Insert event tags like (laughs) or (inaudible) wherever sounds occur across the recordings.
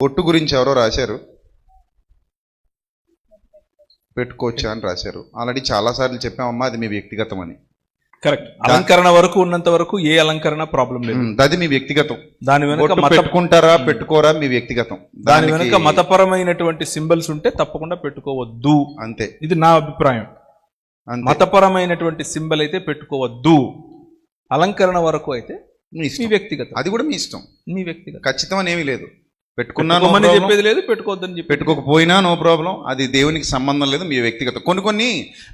బొట్టు గురించి ఎవరో రాశారు. పెట్టుకోవచ్చా అని రాశారు. ఆల్రెడీ చాలా సార్లు చెప్పామమ్మా అది మీ వ్యక్తిగతం అని. కరెక్ట్. అలంకరణ వరకు ఉన్నంత వరకు ఏ అలంకరణ ప్రాబ్లం లేదు. అది మీ వ్యక్తిగతం. దాని వెనుక పెట్టుకుంటారా పెట్టుకోరా మీ వ్యక్తిగతం. దాని వెనుక మతపరమైనటువంటి సింబల్స్ ఉంటే తప్పకుండా పెట్టుకోవద్దు. అంతే. ఇది నా అభిప్రాయం. మతపరమైనటువంటి సింబల్ అయితే పెట్టుకోవద్దు. అలంకరణ వరకు అయితే మీ వ్యక్తిగతం. అది కూడా మీ ఇష్టం. మీ వ్యక్తిగతం. ఖచ్చితం అని ఏమీ లేదు. పెట్టుకున్నా no పెట్టుకోమని problem. చెప్పేది లేదు పెట్టుకోవద్దని చెప్పి పెట్టుకోకపోయినా నో ప్రాబ్లం అది దేవునికి సంబంధం లేదు మీ వ్యక్తిగతం. కొన్ని కొన్ని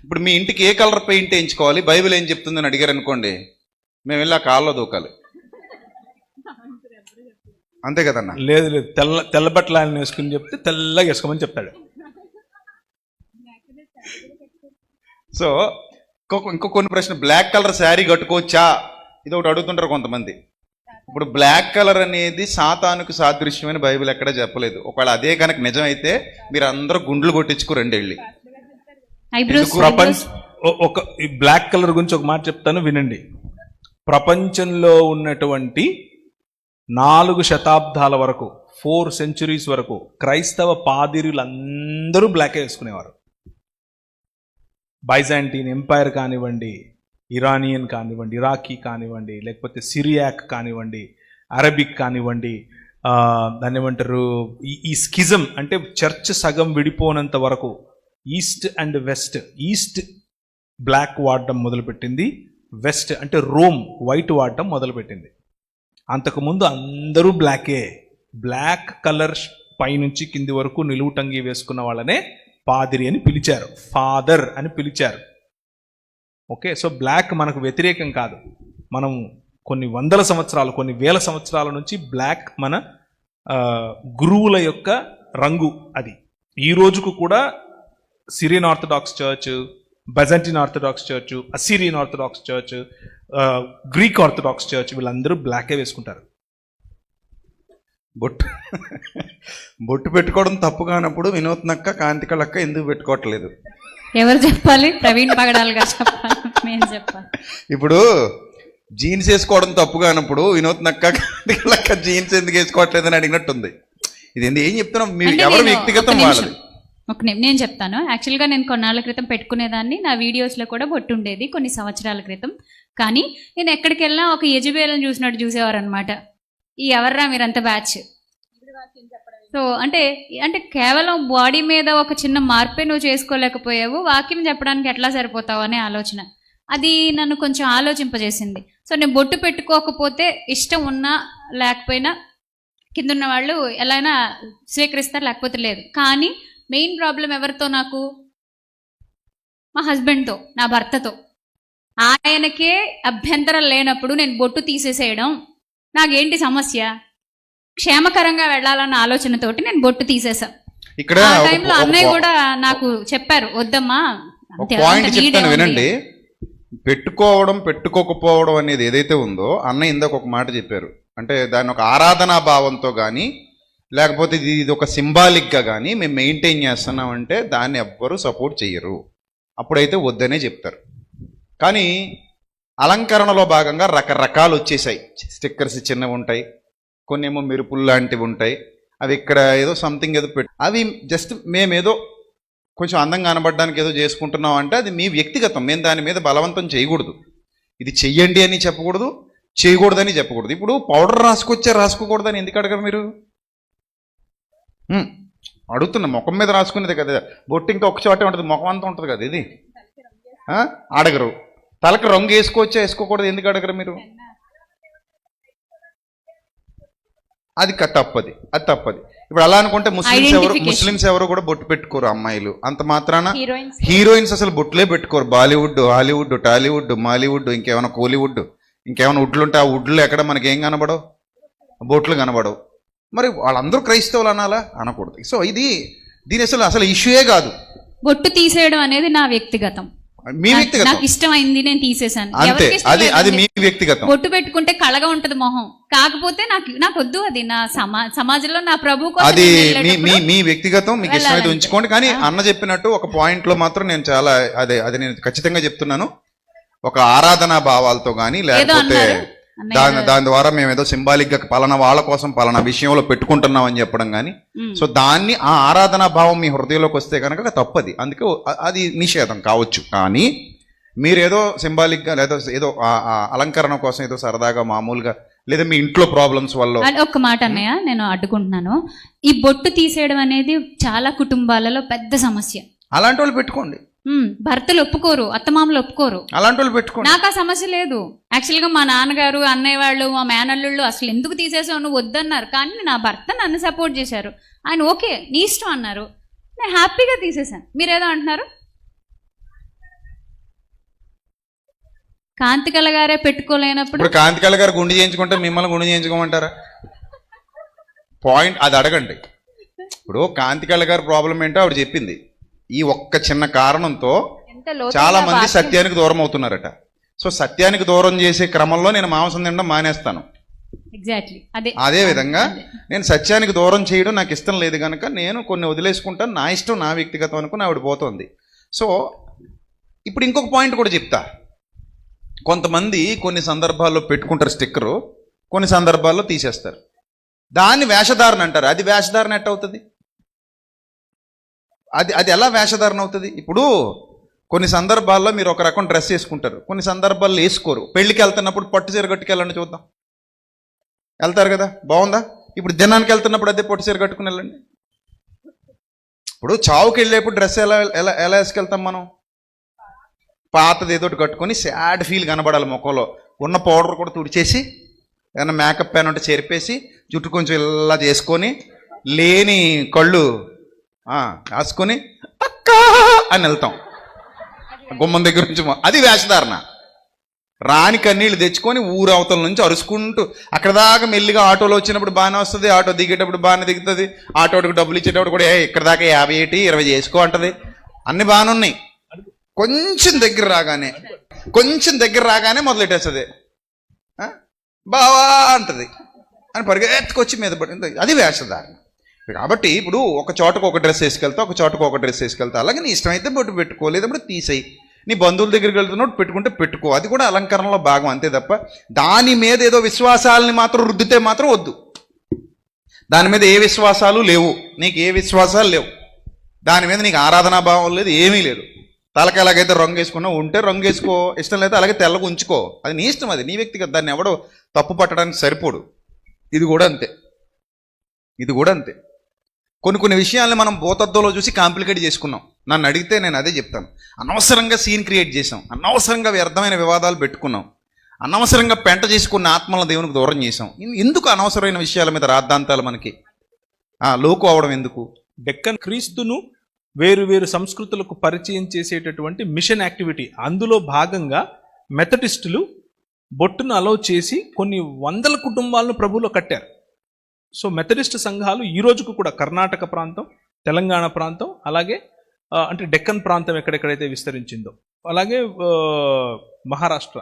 ఇప్పుడు మీ ఇంటికి ఏ కలర్ పెయింట్ వేయించుకోవాలి? బైబిల్ ఏం చెప్తుందని అడిగారు అనుకోండి మేము వెళ్ళి ఆ కాల్లో దూకాలి. అంతే కదన్నా? లేదు లేదు. తెల్ల తెల్ల బట్టలు ఆయన వేసుకుని చెప్తే తెల్లగా వేసుకోమని చెప్తాడు సో ఇంకో ఇంకో కొన్ని ప్రశ్న బ్లాక్ కలర్ శారీ కట్టుకోవచ్చా? ఇది ఒకటి అడుగుతుంటారు కొంతమంది. ఇప్పుడు బ్లాక్ కలర్ అనేది సాతానుకు సాదృశ్యమని బైబిల్ ఎక్కడ చెప్పలేదు. ఒకవేళ అదే కనుక నిజమైతే మీరు అందరూ గుండ్లు కొట్టించుకు రెండు వెళ్ళి ఐబ్రోస్ ప్రపంచ ఒక ఈ బ్లాక్ కలర్ గురించి ఒక మాట చెప్తాను వినండి. ప్రపంచంలో ఉన్నటువంటి నాలుగు శతాబ్దాల వరకు ఫోర్ సెంచురీస్ వరకు క్రైస్తవ పాదిరులందరూ బ్లాకే వేసుకునేవారు. బైజాంటీన్ ఎంపైర్ కానివ్వండి ఇరానియన్ కానివ్వండి ఇరాకీ కానివ్వండి లేకపోతే సిరియాక్ కానివ్వండి అరబిక్ కానివ్వండి దాన్ని ఏమంటారు ఈ ఈ స్కిజం అంటే చర్చ్ సగం విడిపోనంత వరకు east and west east black వాడడం మొదలుపెట్టింది వెస్ట్ అంటే రోమ్ వైట్ వాడడం మొదలుపెట్టింది. అంతకుముందు అందరూ బ్లాకే బ్లాక్ కలర్ పైనుంచి కింది వరకు నిలువుటంగి వేసుకున్న వాళ్ళనే పాదిరి అని పిలిచారు ఫాదర్ అని పిలిచారు. ఓకే సో బ్లాక్ మనకు వ్యతిరేకం కాదు. మనం కొన్ని వందల సంవత్సరాలు కొన్ని వేల సంవత్సరాల నుంచి బ్లాక్ మన గురువుల యొక్క రంగు అది. ఈ రోజుకు కూడా Syrian Orthodox church Byzantine Orthodox church Assyrian Orthodox church Greek Orthodox church వీళ్ళందరూ బ్లాకే వేసుకుంటారు. బొట్టు బొట్టు పెట్టుకోవడం తప్పు కానప్పుడు వినూత్నక్క కాంతికళక్క ఎందుకు పెట్టుకోవట్లేదు? ఎవరు చెప్పాలి? ప్రవీణ్ పగడాలుగా చెప్పాలి. మేము చెప్పాలి. ఇప్పుడు జీన్స్ వేసుకోవడం తప్పు కానప్పుడు వినూత్నక్క కాంతికళక్క (laughs) జీన్స్ ఎందుకు వేసుకోవట్లేదని అడిగినట్టుంది. ఇది ఏం చెప్తున్నాం? మీ అంటే ఎవరి నేను వ్యక్తిగతం ఒక నిమిషం, వాళ్ళది. ఒక నిమి- నేను చెప్తాను. యాక్చువల్గా నేను కొన్నాళ్ళ క్రితం పెట్టుకునేదాన్ని. నా వీడియోస్లో కూడా బొట్టు ఉండేది కొన్ని సంవత్సరాల క్రితం. కానీ నేను ఎక్కడికి వెళ్ళినా ఒక యజుబేలను చూసినట్టు చూసేవారు అనమాట ఈ ఎవర్రా మీరంత బ్యాచ్ సో అంటే అంటే కేవలం బాడీ మీద ఒక చిన్న మార్పే నువ్వు చేసుకోలేకపోయావు. వాక్యం చెప్పడానికి ఎట్లా సరిపోతావు అనే ఆలోచన. అది నన్ను కొంచెం ఆలోచింపజేసింది. సో నేను బొట్టు పెట్టుకోకపోతే ఇష్టం ఉన్నా లేకపోయినా కింద ఉన్న వాళ్ళు ఎలా అయినా స్వీకరిస్తారు లేకపోతే లేదు. కానీ మెయిన్ ప్రాబ్లం ఎవరితో నాకు? మా హస్బెండ్తో నా భర్తతో. ఆయనకే అభ్యంతరం లేనప్పుడు నేను బొట్టు తీసేసేయడం. నాకేంటి సమస్య? క్షేమకరంగా వెళ్ళాలన్న ఆలోచనతోటి నేను బొట్టు తీసేసా ఇక్కడ టైంలో అన్నయ్య కూడా నాకు చెప్పారు వద్దమ్మా పాయింట్ చెప్తాను. వినండి. పెట్టుకోవడం పెట్టుకోకపోవడం అనేది ఏదైతే ఉందో అన్న ఇందాక ఒక మాట చెప్పారు. అంటే దాని ఒక ఆరాధనా భావంతో కానీ లేకపోతే ఇది ఇది ఒక సింబాలిక్గా కానీ మేము మెయింటైన్ చేస్తున్నామంటే దాన్ని ఎవ్వరూ సపోర్ట్ చెయ్యరు. అప్పుడైతే వద్దనే చెప్తారు. కానీ అలంకరణలో భాగంగా రకరకాలు వచ్చేసాయి స్టిక్కర్స్ చిన్నవి ఉంటాయి. కొన్ని ఏమో మెరుపులు లాంటివి ఉంటాయి. అవి ఇక్కడ ఏదో సంథింగ్ ఏదో పెట్టు అవి జస్ట్ మేమేదో కొంచెం అందంగా కనబడడానికి ఏదో చేసుకుంటున్నాం అంటే అది మీ వ్యక్తిగతం. మేము దాని మీద బలవంతం చేయకూడదు. ఇది చెయ్యండి అని చెప్పకూడదు చేయకూడదని చెప్పకూడదు. ఇప్పుడు పౌడర్ రాసుకొచ్చే రాసుకోకూడదని ఎందుకు అడగరు మీరు? అడుగుతున్నా ముఖం మీద రాసుకునేది కదా. బొట్టు ఇంకా ఒక చోటే ఉంటుంది ముఖం అంతా ఉంటుంది కదా ఇది. అడగరు. తలకు రంగు వేసుకోవచ్చా వేసుకోకూడదు ఎందుకు అడగరు మీరు? అది తప్పది. అది తప్పది. ఇప్పుడు అలా అనుకుంటే ముస్లిమ్స్ ఎవరు. ముస్లిమ్స్ ఎవరు కూడా బొట్టు పెట్టుకోరు అమ్మాయిలు. అంత మాత్రాన హీరోయిన్స్ హీరోయిన్స్ అసలు బొట్లే పెట్టుకోరు. బాలీవుడ్ హాలీవుడ్ టాలీవుడ్ మాలీవుడ్ ఇంకేమైనా కోలీవుడ్ ఇంకేమైనా వుడ్లు ఉంటే ఆ వుడ్లు ఎక్కడ మనకి ఏం కనబడవు? బొట్లు కనబడవు. మరి వాళ్ళందరూ క్రైస్తవులు అనాలా? అనకూడదు. సో ఇది దీని అసలు అసలు ఇష్యూయే కాదు. బొట్టు తీసేయడం అనేది నా వ్యక్తిగతం. మీ వ్యక్తిగతం. నాకు ఇష్టమైంది నేను తీసేశాను. అంతే. అది అది. మీ వ్యక్తిగతం. బొట్టు పెట్టుకుంటే కళగా ఉంటది మొహం. కాకపోతే నాకు నాకు వద్దు అది. నా సమా సమాజంలో నా ప్రభు అది మీ మీ మీ వ్యక్తిగతం మీకు ఇష్టమైతే. ఉంచుకోండి. కానీ అన్న చెప్పినట్టు ఒక పాయింట్లో మాత్రం నేను చాలా అదే అది నేను ఖచ్చితంగా చెప్తున్నాను. ఒక ఆరాధనా భావాలతో కానీ లేకపోతే దాని దాని ద్వారా మేము ఏదో సింబాలిక్గా పలానా వాళ్ళ కోసం పలానా విషయంలో పెట్టుకుంటున్నాం అని చెప్పడం కానీ. సో దాన్ని ఆ ఆరాధనా భావం మీ హృదయంలోకి వస్తే కనుక తప్పది. అందుకే అది నిషేధం కావచ్చు. కానీ మీరేదో సింబాలిక్గా లేదా ఏదో అలంకరణ కోసం ఏదో సరదాగా మామూలుగా లేదా మీ ఇంట్లో ప్రాబ్లమ్స్ వల్ల ఒక్క మాట అన్నయ్య నేను అడ్డుకుంటున్నాను. ఈ బొట్టు తీసేయడం అనేది చాలా కుటుంబాలలో పెద్ద సమస్య. అలాంటి వాళ్ళు పెట్టుకోండి భర్తలు ఒప్పుకోరు అత్తమామలు ఒప్పుకోరు. అలాంటి వాళ్ళు పెట్టుకోండి. నాకు ఆ సమస్య లేదు. యాక్చువల్గా మా నాన్నగారు అన్నయ్య వాళ్ళు మా మేనల్లుళ్ళు అసలు ఎందుకు తీసేసావు? నువ్వు వద్దన్నారు. కానీ నా భర్త నన్ను సపోర్ట్ చేశారు. ఆయన ఓకే నీ ఇష్టం అన్నారు. నేను హ్యాపీగా తీసేశాను. మీరేదో అంటున్నారు? కాంతికళ గారే పెట్టుకోలేనప్పుడు కాంతికళ గారు గుండు చేయించుకుంటే మిమ్మల్ని గుండు చేయించుకోమంటారా? పాయింట్ అది అడగండి. ఇప్పుడు కాంతికళ గారి ప్రాబ్లం ఏంటో ఆవిడ చెప్పింది. ఈ ఒక్క చిన్న కారణంతో చాలా మంది సత్యానికి దూరం అవుతున్నారట. సో సత్యానికి దూరం చేసే క్రమంలో నేను మాంసం తినడం మానేస్తాను. ఎగ్జాక్ట్లీ అదే. అదే విధంగా నేను సత్యానికి దూరం చేయడం నాకు ఇష్టం లేదు కనుక నేను కొన్ని వదిలేసుకుంటాను. నా ఇష్టం నా వ్యక్తిగతం అనుకుని ఆవిడ పోతుంది. సో ఇప్పుడు ఇంకొక పాయింట్ కూడా చెప్తా. కొంతమంది కొన్ని సందర్భాల్లో పెట్టుకుంటారు స్టిక్కరు కొన్ని సందర్భాల్లో తీసేస్తారు. దాన్ని వేషధారణ అంటారు. అది వేషధారణ ఎట్ట అవుతుంది అది అది ఎలా వేషధారణ అవుతుంది? ఇప్పుడు కొన్ని సందర్భాల్లో మీరు ఒక రకం డ్రెస్ వేసుకుంటారు. కొన్ని సందర్భాల్లో వేసుకోరు. పెళ్ళికి వెళ్తున్నప్పుడు పట్టు చీర కట్టుకెళ్ళండి చూద్దాం. వెళ్తారు కదా? బాగుందా? ఇప్పుడు దినానికి వెళ్తున్నప్పుడు అదే పట్టు చీర కట్టుకుని వెళ్ళండి. ఇప్పుడు చావుకి వెళ్ళేప్పుడు డ్రెస్ ఎలా ఎలా ఎలా వేసుకెళ్తాం మనం? పాతది ఏదో ఒకటి కట్టుకొని సాడ్ ఫీల్ కనబడాలి ముఖంలో. ఉన్న పౌడర్ కూడా తుడిచేసి ఏదైనా మేకప్ పెన్ ఉంటే చెరిపేసి జుట్టు కొంచెం ఇలా చేసుకొని లేని కళ్ళు కాసుకొని రాసుకొని అక్క అని వెళ్తాం. గుమ్మం దగ్గర నుంచి అది వేషధారణ. రాని కన్నీళ్ళు తెచ్చుకొని ఊరు అవతల నుంచి అరుచుకుంటూ అక్కడ దాకా మెల్లిగా ఆటోలో వచ్చినప్పుడు బాగానే వస్తుంది ఆటో దిగేటప్పుడు బాగానే దిగుతుంది ఆటోకి డబ్బులు ఇచ్చేటప్పుడు కూడా "ఏ, ఇక్కడ దాకా యాభై ఏటి ఇరవై చేసుకో అంటది. అన్ని బాగానే ఉన్నాయి. కొంచెం దగ్గర రాగానే కొంచెం దగ్గర రాగానే మొదలెట్టేస్తుంది. బావా అంటది. అని పరిగెత్తుకొచ్చి మీద పడింది. అది వేషధారణ. కాబట్టి ఇప్పుడు ఒక చోటకు ఒక డ్రెస్ వేసుకెళ్తా ఒక చోటకు ఒక డ్రెస్ వేసుకెళ్తా. అలాగే నీ ఇష్టమైతే బొట్టు పెట్టుకో లేదప్పుడు తీసేయి. నీ బంధువుల దగ్గరికి వెళ్తున్నప్పుడు పెట్టుకుంటే పెట్టుకో. అది కూడా అలంకరణలో భాగం అంతే తప్ప దాని మీద ఏదో విశ్వాసాలని మాత్రం రుద్దితే మాత్రం వద్దు. దాని మీద ఏ విశ్వాసాలు లేవు. నీకు ఏ విశ్వాసాలు లేవు. దాని మీద నీకు ఆరాధనా భావం లేదు ఏమీ లేదు. తలకి ఎలాగైతే రంగు వేసుకున్నావు ఉంటే రంగు వేసుకో. ఇష్టం లేదా అలాగే తెల్లగా ఉంచుకో. అది నీ ఇష్టం అది నీ వ్యక్తిగత. దాన్ని ఎవడో తప్పు పట్టడానికి సరిపోడు. ఇది కూడా అంతే. ఇది కూడా అంతే. కొన్ని కొన్ని విషయాల్ని మనం భూతత్వంలో చూసి కాంప్లికేట్ చేసుకున్నాం. నన్ను అడిగితే నేను అదే చెప్తాను. అనవసరంగా సీన్ క్రియేట్ చేసాం. అనవసరంగా వ్యర్థమైన వివాదాలు పెట్టుకున్నాం. అనవసరంగా పెంట చేసుకున్న ఆత్మలను దేవునికి దూరం చేసాం. ఎందుకు అనవసరమైన విషయాల మీద రాద్ధాంతాలు మనకి? లోకు అవడం ఎందుకు? డెక్కన్ క్రీస్తును వేరు వేరు సంస్కృతులకు పరిచయం చేసేటటువంటి మిషన్ యాక్టివిటీ. అందులో భాగంగా మెథడిస్టులు బొట్టును అలౌ చేసి కొన్ని వందల కుటుంబాలను ప్రభువులో కట్టారు. సో మెథడిస్ట్ సంఘాలు ఈ రోజుకు కూడా కర్ణాటక ప్రాంతం తెలంగాణ ప్రాంతం అలాగే అంటే డెక్కన్ ప్రాంతం ఎక్కడెక్కడైతే విస్తరించిందో అలాగే మహారాష్ట్ర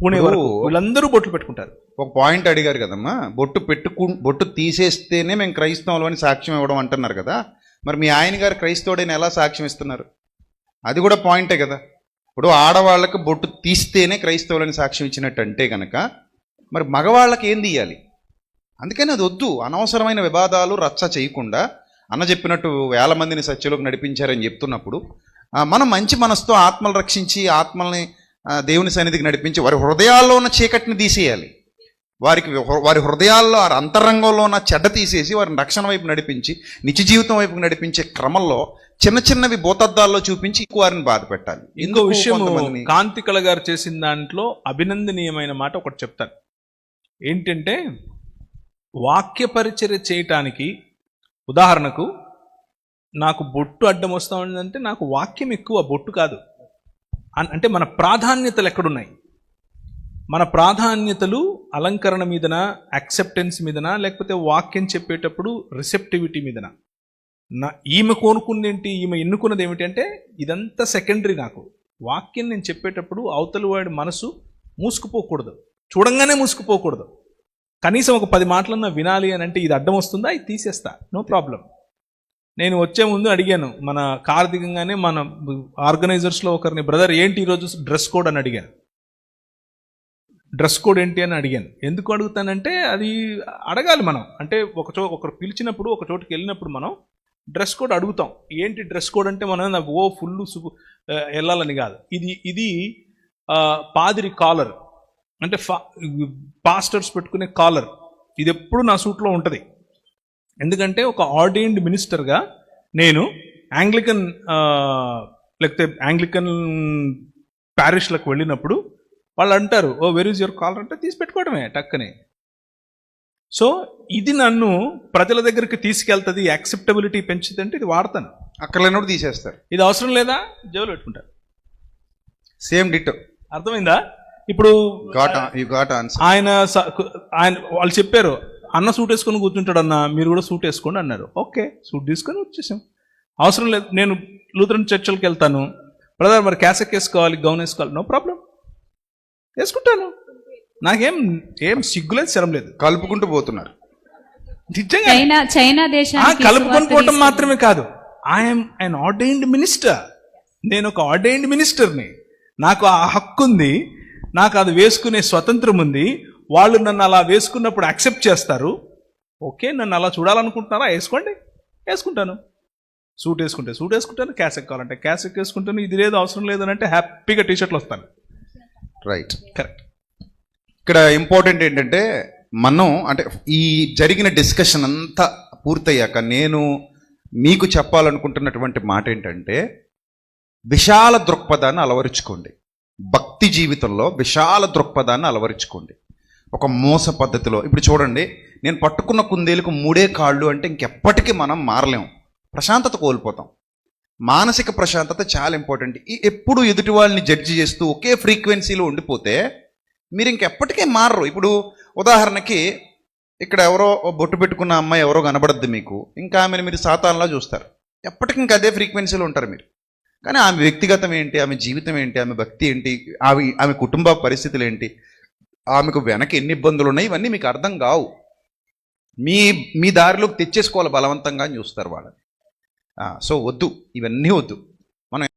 పూణే వరకు వీళ్ళందరూ బొట్లు పెట్టుకుంటారు. ఒక పాయింట్ అడిగారు కదమ్మా బొట్టు పెట్టుకు బొట్టు తీసేస్తేనే మేము క్రైస్తవులు అని సాక్ష్యం ఇవ్వడం అంటున్నారు కదా మరి మీ ఆయన గారు క్రైస్తవుడని ఎలా సాక్ష్యం ఇస్తున్నారు? అది కూడా పాయింటే కదా. ఇప్పుడు ఆడవాళ్ళకి బొట్టు తీస్తేనే క్రైస్తవులని సాక్ష్యం ఇచ్చినట్టు అంటే కనుక మరి మగవాళ్ళకి ఏం తీయాలి? అందుకని అది వద్దు. అనవసరమైన వివాదాలు రచ్చ చేయకుండా అన్న చెప్పినట్టు వేల మందిని సత్యలోకి నడిపించారని చెప్తున్నప్పుడు మనం మంచి మనసుతో ఆత్మలు రక్షించి ఆత్మల్ని దేవుని సన్నిధికి నడిపించి వారి హృదయాల్లో ఉన్న చీకటిని తీసేయాలి. వారికి వారి హృదయాల్లో వారి అంతరంగంలో ఉన్న చెడ్డ తీసేసి వారిని రక్షణ వైపు నడిపించి నిత్య జీవితం వైపు నడిపించే క్రమంలో చిన్న చిన్నవి భూతద్దాల్లో చూపించి ఎక్కువ వారిని బాధ పెట్టాలి. ఇంకో విషయం కాంతికళ గారు చేసిన దాంట్లో అభినందనీయమైన మాట ఒకటి చెప్తాను. ఏంటంటే వాక్య పరిచర్య చేయటానికి ఉదాహరణకు నాకు బొట్టు అడ్డం వస్తూ ఉందంటే నాకు వాక్యం ఎక్కువ బొట్టు కాదు. అంటే మన ప్రాధాన్యతలు ఎక్కడున్నాయి? మన ప్రాధాన్యతలు అలంకరణ మీదన యాక్సెప్టెన్స్ మీదన లేకపోతే వాక్యం చెప్పేటప్పుడు రిసెప్టివిటీ మీదన. నా ఈమె కోనుకుందేంటి ఈమె ఎన్నుకున్నది ఏమిటి అంటే ఇదంతా సెకండరీ నాకు. వాక్యం నేను చెప్పేటప్పుడు అవతలి వాడి మనసు మూసుకుపోకూడదు. చూడంగానే మూసుకుపోకూడదు. కనీసం ఒక పది మాటలన్నా వినాలి అని అంటే ఇది అడ్డం వస్తుందా? ఇది తీసేస్తా. No problem. నేను వచ్చే ముందు అడిగాను. మన కార్దికంగానే మన ఆర్గనైజర్స్లో ఒకరిని బ్రదర్ ఏంటి ఈరోజు డ్రెస్ కోడ్? అని అడిగాను. డ్రెస్ కోడ్ ఏంటి? అని అడిగాను. ఎందుకు అడుగుతానంటే అది అడగాలి మనం. అంటే ఒక చో ఒకరు పిలిచినప్పుడు ఒక చోటుకి వెళ్ళినప్పుడు మనం డ్రెస్ కోడ్ అడుగుతాం. ఏంటి డ్రెస్ కోడ్ అంటే మనం ఓ ఫుల్ సు వెళ్ళాలని కాదు. ఇది ఇది పాదిరి కాలర్. అంటే ఫా పాస్టర్స్ పెట్టుకునే కాలర్. ఇది ఎప్పుడు నా సూట్లో ఉంటుంది. ఎందుకంటే ఒక ఆర్డైన్డ్ మినిస్టర్గా నేను యాంగ్లికన్ లేకపోతే యాంగ్లికన్ ప్యారిష్లకు వెళ్ళినప్పుడు వాళ్ళు అంటారు oh where is your collar అంటే తీసి పెట్టుకోవడమే టక్కని. సో ఇది నన్ను ప్రజల దగ్గరికి తీసుకెళ్తుంది యాక్సెప్టబిలిటీ పెంచుతుంటే ఇది వాడతాను. అక్కర్లేనప్పుడు తీసేస్తారు. ఇది అవసరం లేదా? జోలు పెట్టుకుంటారు సేమ్ డిట్ అర్థమైందా? ఇప్పుడు ఆయన స- ఆయన వాళ్ళు చెప్పారు అన్న సూట్ వేసుకొని కూర్చుంటాడు అన్న మీరు కూడా సూట్ వేసుకోండి అన్నారు. ఓకే సూట్ తీసుకొని వచ్చేసాం. అవసరం లేదు నేను లూథరన్ చర్చలకు వెళ్తాను. బ్రదర్ మరి క్యాసెక్ వేసుకోవాలి గౌన్ వేసుకోవాలి? No problem. వేసుకుంటాను. నాకేం ఏం సిగ్గులేదు శరం లేదు. కలుపుకుంటూ పోతున్నారు. నిజంగా చైనా చైనా ఆ, దేశానికి కలుపుకొని పోవటం మాత్రమే కాదు. ఐఎమ్ అన్ ఆర్డైన్డ్ మినిస్టర్ నేను ఒక ఆర్డైన్డ్ మినిస్టర్ని నాకు ఆ హక్కు ఉంది. నాకు అది వేసుకునే స్వతంత్రం ఉంది. వాళ్ళు నన్ను అలా వేసుకున్నప్పుడు యాక్సెప్ట్ చేస్తారు. ఓకే నన్ను అలా చూడాలనుకుంటున్నారా? వేసుకోండి. వేసుకుంటాను. సూట్ వేసుకుంటే సూట్ వేసుకుంటాను క్యాసెక్ కావాలంటే క్యాసెక్ వేసుకుంటాను ఇది లేదు అవసరం లేదని అంటే హ్యాపీగా టీ షర్ట్లు వస్తాను. రైట్ కరెక్ట్ ఇక్కడ ఇంపార్టెంట్ ఏంటంటే మనం అంటే ఈ జరిగిన డిస్కషన్ అంతా పూర్తయ్యాక నేను మీకు చెప్పాలనుకుంటున్నటువంటి మాట ఏంటంటే విశాల దృక్పథాన్ని అలవరుచుకోండి. భక్తి జీవితంలో విశాల దృక్పథాన్ని అలవరుచుకోండి. ఒక మోస పద్ధతిలో ఇప్పుడు చూడండి నేను పట్టుకున్న కుందేలకు మూడే కాళ్ళు అంటే ఇంకెప్పటికీ మనం మారలేం. ప్రశాంతత కోల్పోతాం. మానసిక ప్రశాంతత చాలా ఇంపార్టెంట్ ఈ- ఎప్పుడు ఎదుటి వాళ్ళని జడ్జి చేస్తూ ఒకే ఫ్రీక్వెన్సీలో ఉండిపోతే మీరు ఇంకెప్పటికీ మారరు. ఇప్పుడు ఉదాహరణకి ఇక్కడ ఎవరో బొట్టు పెట్టుకున్న అమ్మాయి ఎవరో కనబడద్దు మీకు. ఇంకా ఆమెను మీరు సాతాన్లా చూస్తారు. ఎప్పటికీ ఇంకా అదే ఫ్రీక్వెన్సీలో ఉంటారు మీరు. కానీ ఆమె వ్యక్తిగతం ఏంటి? ఆమె జీవితం ఏంటి? ఆమె భక్తి ఏంటి? ఆమె ఆమె కుటుంబ పరిస్థితులు ఏంటి? ఆమెకు వెనక ఎన్ని ఇబ్బందులు ఉన్నాయి? ఇవన్నీ మీకు అర్థం కావు. మీ మీ దారిలోకి తెచ్చేసుకోవాలి బలవంతంగా అని చూస్తారు వాళ్ళని. సో వద్దు. ఇవన్నీ వద్దు. మనం